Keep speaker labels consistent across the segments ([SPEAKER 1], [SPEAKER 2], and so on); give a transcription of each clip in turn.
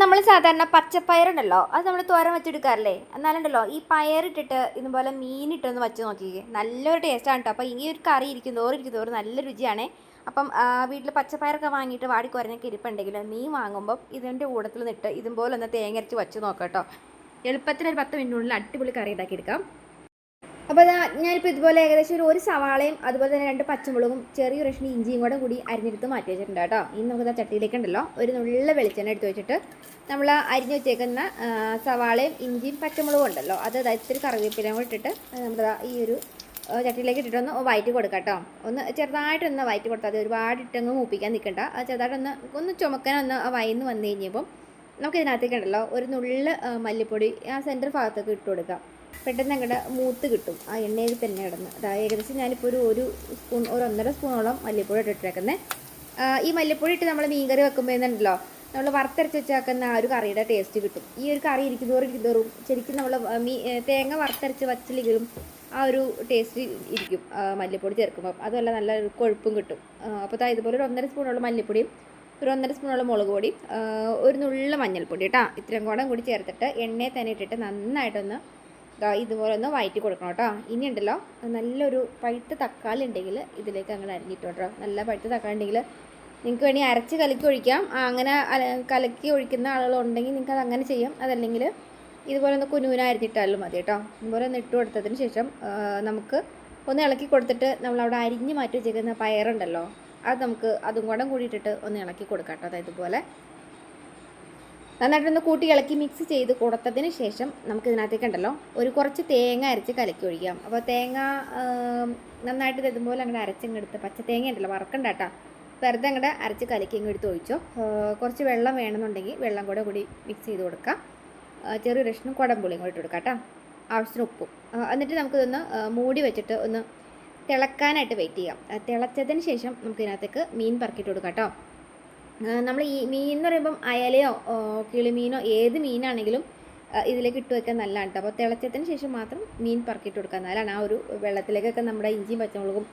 [SPEAKER 1] നമ്മൾ സാധാരണ പച്ചപ്പയറുണ്ടല്ലോ അത് നമ്മൾ തോരൻ വെച്ചെടുക്കാറില്ലേ? എന്നാലുണ്ടല്ലോ ഈ പയറിട്ടിട്ട് ഇതുപോലെ മീനിട്ടൊന്ന് വെച്ച് നോക്കിക്കേ. നല്ലൊരു ടേസ്റ്റാണ് കേട്ടോ അപ്പോൾ ഈ ഒരു കറി ഇരിക്കും തോറും ഇരിക്കും തോറും നല്ല രുചിയാണ്. അപ്പം വീട്ടിൽ പച്ചപ്പയറൊക്കെ വാങ്ങിയിട്ട് വാടി കുരഞ്ഞൊക്കെ ഇരിപ്പുണ്ടെങ്കിൽ മീൻ വാങ്ങുമ്പോൾ ഇതിന്റെ കൂടത്തിൽ നിന്നിട്ട് ഇതുപോലെ ഒന്ന് തേങ്ങ വെച്ച് നോക്കാം കേട്ടോ എളുപ്പത്തിനൊരു പത്ത് മിനിറ്റിനുള്ളിൽ അടിപൊളി കറി ഉണ്ടാക്കിയെടുക്കാം. അപ്പോൾ അതാ ഞാനിപ്പോൾ ഇതുപോലെ ഏകദേശം ഒരു ഒരു സവാളയും അതുപോലെ തന്നെ രണ്ട് പച്ചമുളകും ചെറിയ കഷ്ണം ഇഞ്ചിയും കൂടെ കൂടി അരിഞ്ഞെടുത്ത് മാറ്റി വെച്ചിട്ടുണ്ട് കേട്ടോ. ഇനി നമുക്ക് ചട്ടിയിലേക്ക് ഉണ്ടല്ലോ ഒരു നുള്ള വെളിച്ചെണ്ണ എടുത്ത് വെച്ചിട്ട് നമ്മൾ അരിഞ്ഞ് വെച്ചേക്കുന്ന സവാളയും ഇഞ്ചിയും പച്ചമുളകും ഉണ്ടല്ലോ. അത് ഇത്തിരി കറിവേപ്പിലയും കൂടെ ഇട്ടിട്ട് നമ്മൾ ഈ ഒരു ആ, ചട്ടിയിലേക്ക് ഇട്ടിട്ട് ഒന്ന് വയറ്റി കൊടുക്കാം കേട്ടോ. ഒന്ന് ചെറുതായിട്ടൊന്ന് വയറ്റി കൊടുത്താൽ മതി. ഒരുപാട് ഇട്ടങ്ങ് മൂപ്പിക്കാൻ നിൽക്കണ്ട അത് ചെറുതായിട്ടൊന്ന് ഒന്ന് ചുമക്കാനൊന്ന് ആ വയന്ന് വന്നു കഴിഞ്ഞപ്പം നമുക്ക് ഇതിനകത്തേക്ക് ഒരു നുള്ള മല്ലിപ്പൊടി ആ സെന്റർ ഭാഗത്തൊക്കെ ഇട്ട് കൊടുക്കാം. പെട്ടെന്ന് അങ്ങോട്ട് മൂത്ത് കിട്ടും. ആ എണ്ണയിൽ തന്നെ കിടന്ന്. അതായത് ഏകദേശം ഞാനിപ്പോൾ ഒരു ഒരു സ്പൂൺ ഒരു ഒന്നര സ്പൂണോളം മല്ലിപ്പൊടി ഇട്ടിട്ടേക്കുന്നത് ഈ മല്ലിപ്പൊടി ഇട്ട് നമ്മൾ മീൻകറി വെക്കുമ്പോൾ എന്നുണ്ടല്ലോ നമ്മൾ വറുത്തരച്ച് വെച്ചാക്കുന്ന ആ ഒരു കറിയുടെ ടേസ്റ്റ് കിട്ടും. ഈ ഒരു കറി ഇരിക്കുന്നതോറും ഇരിക്കുന്നതോറും ശരിക്കും നമ്മൾ മീ തേങ്ങ വറുത്തരച്ച് വച്ചില്ലെങ്കിലും ആ ഒരു ടേസ്റ്റ് ഇരിക്കും മല്ലിപ്പൊടി ചേർക്കുമ്പോൾ അതുമല്ല നല്ല കൊഴുപ്പും കിട്ടും. അപ്പോൾ ഇതുപോലെ ഒരു ഒന്നര സ്പൂണോളം മല്ലിപ്പൊടിയും ഒരു ഒന്നര സ്പൂണോളം മുളക് പൊടിയും ഒരു നുള്ള മഞ്ഞൾപ്പൊടി കേട്ടോ ഇത്രയും കൂടെ കൂടി ചേർത്തിട്ട് എണ്ണയിൽ തന്നെ ഇട്ടിട്ട് നന്നായിട്ടൊന്ന് ഇതുപോലെ ഒന്ന് വഴറ്റി കൊടുക്കണം കേട്ടോ. ഇനി ഉണ്ടല്ലോ നല്ലൊരു പഴുത്ത തക്കാളി ഉണ്ടെങ്കിൽ ഇതിലേക്ക് അങ്ങനെ അരിഞ്ഞിട്ട് കേട്ടോ. നല്ല പഴുത്ത തക്കാളി ഉണ്ടെങ്കിൽ നിങ്ങൾക്ക് വേണമെങ്കിൽ അരച്ച് കലക്കി ഒഴിക്കാം. അങ്ങനെ കലക്കി ഒഴിക്കുന്ന ആളുകളുണ്ടെങ്കിൽ നിങ്ങൾക്ക് അത് അങ്ങനെ ചെയ്യാം. അതല്ലെങ്കിൽ ഇതുപോലെ ഒന്ന് കുനുകുന അരിഞ്ഞിട്ടാലും മതി കേട്ടോ. ഇതുപോലെ ഒന്ന് ഇട്ട് കൊടുത്തതിന് ശേഷം നമുക്ക് ഒന്ന് ഇളക്കി കൊടുത്തിട്ട് നമ്മളവിടെ അരിഞ്ഞ് മാറ്റി വെച്ചേക്കുന്ന പയറുണ്ടല്ലോ അത് നമുക്ക് അതും കൂടെ കൂടിയിട്ടിട്ട് ഒന്ന് ഇളക്കി കൊടുക്കാം കേട്ടോ. അതായത് ഇതുപോലെ നന്നായിട്ടൊന്ന് കൂട്ടി ഇളക്കി മിക്സ് ചെയ്ത് കൊടുത്തതിന് ശേഷം നമുക്ക് ഇതിനകത്തേക്ക് ഉണ്ടല്ലോ ഒരു കുറച്ച് തേങ്ങ അരച്ച് കലക്കി ഒഴിക്കാം. അപ്പോൾ തേങ്ങ നന്നായിട്ട് ഇത് ഇതുപോലെ അങ്ങോട്ട് അരച്ചങ്ങെടുത്ത് പച്ച തേങ്ങ ഉണ്ടല്ലോ വറക്കണ്ട കേട്ടോ വെറുതെ അങ്ങോട്ട് അരച്ച് കലക്കി അങ്ങ് എടുത്ത് ഒഴിച്ചോ. കുറച്ച് വെള്ളം വേണമെന്നുണ്ടെങ്കിൽ വെള്ളം കൂടെ കൂടി മിക്സ് ചെയ്ത് കൊടുക്കാം. ചെറിയ രക്ഷണം കുടംപുളിയും കൂടി ഇട്ട് കൊടുക്കാം കേട്ടോ ആവശ്യത്തിന് ഉപ്പും. എന്നിട്ട് നമുക്കിതൊന്ന് മൂടി വെച്ചിട്ട് ഒന്ന് തിളക്കാനായിട്ട് വെയിറ്റ് ചെയ്യാം. തിളച്ചതിന് ശേഷം നമുക്ക് ഇതിനകത്തേക്ക് മീൻ പറക്കിയിട്ട് കൊടുക്കാം കേട്ടോ നമ്മൾ ഈ മീൻ എന്ന് പറയുമ്പം അയലയോ കിളിമീനോ ഏത് മീനാണെങ്കിലും ഇതിലേക്ക് ഇട്ട് വെക്കാൻ നല്ലതാണ് കേട്ടോ അപ്പോൾ തിളച്ചതിന് ശേഷം മാത്രം മീൻ പറക്കിയിട്ട് കൊടുക്കുക നല്ലതാണ്. ആ ഒരു വെള്ളത്തിലേക്കൊക്കെ നമ്മുടെ ഇഞ്ചിയും പച്ചമുളകും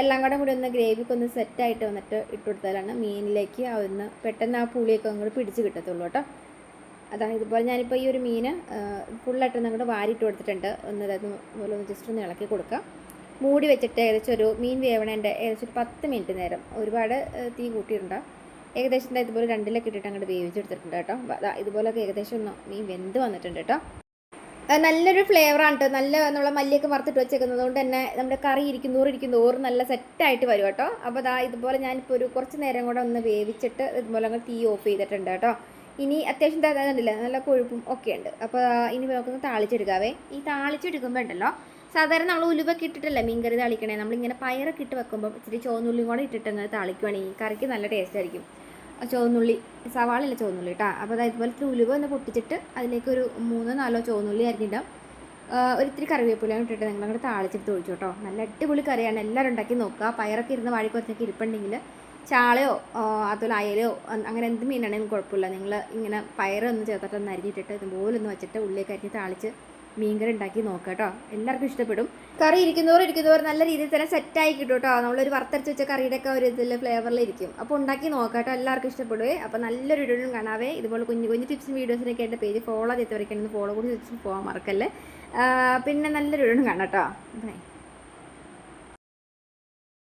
[SPEAKER 1] എല്ലാം കൂടെ കൂടി ഒന്ന് ഗ്രേവിക്ക് ഒന്ന് സെറ്റായിട്ട് വന്നിട്ട് ഇട്ട് കൊടുത്താലാണ് മീനിലേക്ക് ആ ഒന്ന് പെട്ടെന്ന് ആ പുളിയൊക്കെ അങ്ങോട്ട് പിടിച്ച് കിട്ടത്തുള്ളൂ കേട്ടോ അതാണ് ഇതുപോലെ ഞാനിപ്പോൾ ഈ ഒരു മീൻ ഫുള്ളായിട്ട് അങ്ങോട്ട് വാരിയിട്ട് കൊടുത്തിട്ടുണ്ട്. ഒന്ന് അതായത് പോലെ ഒന്ന് ജസ്റ്റ് ഒന്ന് ഇളക്കി കൊടുക്കാം. മൂടി വെച്ചിട്ട് ഏകദേശം ഒരു മീൻ വേവണേന്റെ ഏകദേശം ഒരു പത്ത് മിനിറ്റ് നേരം ഒരുപാട് തീ കൂട്ടിയിട്ടുണ്ട് ഏകദേശം ഇതുപോലെ രണ്ടിലൊക്കെ ഇട്ടിട്ട് അങ്ങോട്ട് വേവിച്ചെടുത്തിട്ടുണ്ട് കേട്ടോ. ഇതുപോലൊക്കെ ഏകദേശം ഒന്ന് മീൻ വെന്ത് വന്നിട്ടുണ്ട് കേട്ടോ. നല്ലൊരു ഫ്ലേവറാണ് കേട്ടോ നല്ല നമ്മളെ മല്ലിയൊക്കെ വറുത്തിട്ട് വെച്ചേക്കുന്നത് കൊണ്ട് തന്നെ നമ്മുടെ കറി ഇരിക്കുന്നോറും ഇരിക്കുന്നോറും നല്ല സെറ്റായിട്ട് വരും കേട്ടോ. അപ്പോൾ ദാ ഇതുപോലെ ഞാനിപ്പോൾ ഒരു കുറച്ച് നേരം കൂടെ ഒന്ന് വേവിച്ചിട്ട് ഇതുപോലെ അങ്ങ് തീ ഓഫ് ചെയ്തിട്ടുണ്ട് കേട്ടോ. ഇനി അത്യാവശ്യം തന്നില്ല നല്ല കൊഴുപ്പും ഒക്കെ ഉണ്ട്. അപ്പോൾ ഇനി നമുക്കൊന്ന് താളിച്ചെടുക്കാവേ. ഈ താളിച്ചെടുക്കുമ്പോൾ ഉണ്ടല്ലോ സാധാരണ നമ്മൾ ഉലുവൊക്കെ ഇട്ടിട്ടല്ലേ മീൻകറി താളിക്കണേ? നമ്മളിങ്ങനെ പയറൊക്കെ ഇട്ട് വെക്കുമ്പോൾ ഇച്ചിരി ചുവന്നുള്ളിയും കൂടെ ഇട്ടിട്ട് അങ്ങ് താളിക്കുവാണെങ്കിൽ കറിക്ക് നല്ല ടേസ്റ്റ് ആയിരിക്കും. ചുവന്നുള്ളി സവാളയില്ല ചുവന്നുള്ളി കേട്ടോ അപ്പോൾ അതായത് ഇതുപോലെ ഉലുവ ഒന്ന് പൊട്ടിച്ചിട്ട് അതിലേക്ക് ഒരു മൂന്നോ നാലോ ചുവന്നുള്ളി അരിഞ്ഞിടാം. ഒരിത്തിരി ഇത്തിരി കറിവേപ്പില ഇട്ടിട്ട് നിങ്ങൾ അങ്ങോട്ട് താളിച്ചെടുത്ത് ഒഴിച്ചു കേട്ടോ നല്ല അടിപൊളി കറിയാണ്. എല്ലാവരും ഉണ്ടാക്കി നോക്കുക. പയറൊക്കെ ഇരുന്ന് വാഴ കുറച്ചൊക്കെ ഇരിപ്പുണ്ടെങ്കിൽ ചാളയോ അതുപോലെ അയലയോ അങ്ങനെ എന്ത് മീനാണെങ്കിലും കുഴപ്പമില്ല. നിങ്ങൾ ഇങ്ങനെ പയറൊന്ന് ചേർത്തിട്ടൊന്ന് അരിഞ്ഞിട്ടിട്ട് ഇതുപോലെ വെച്ചിട്ട് ഉള്ളിയൊക്കെ അരിഞ്ഞ് താളിച്ച് മീൻകറി ഉണ്ടാക്കി നോക്കുക കേട്ടോ. എല്ലാവർക്കും ഇഷ്ടപ്പെടും. കറി ഇരിക്കുന്നവർ ഇരിക്കുന്നവർ നല്ല രീതിയിൽ തന്നെ സെറ്റായി കിട്ടും കേട്ടോ. നമ്മളൊരു വറുത്തരച്ച് വെച്ച കറിയുടെ ഒക്കെ ഒരു ഇതിൽ ഫ്ലേവറിലിരിക്കും അപ്പോൾ ഉണ്ടാക്കി നോക്കാം കേട്ടോ എല്ലാവർക്കും ഇഷ്ടപ്പെടുവേ. അപ്പോൾ നല്ലൊരു വീഡിയോ കാണാവേ. ഇതുപോലെ കുഞ്ഞു കുഞ്ഞു ടിപ്സും വീഡിയോസിനൊക്കെ എന്റെ പേജ് ഫോളോ ചെയ്തവരൊക്കെ ഫോളോ കൂടി വെച്ചിട്ട് പോകാൻ മറക്കല്ലേ. പിന്നെ നല്ലൊരു വീഡിയോ കാണാം കേട്ടോ. ബൈ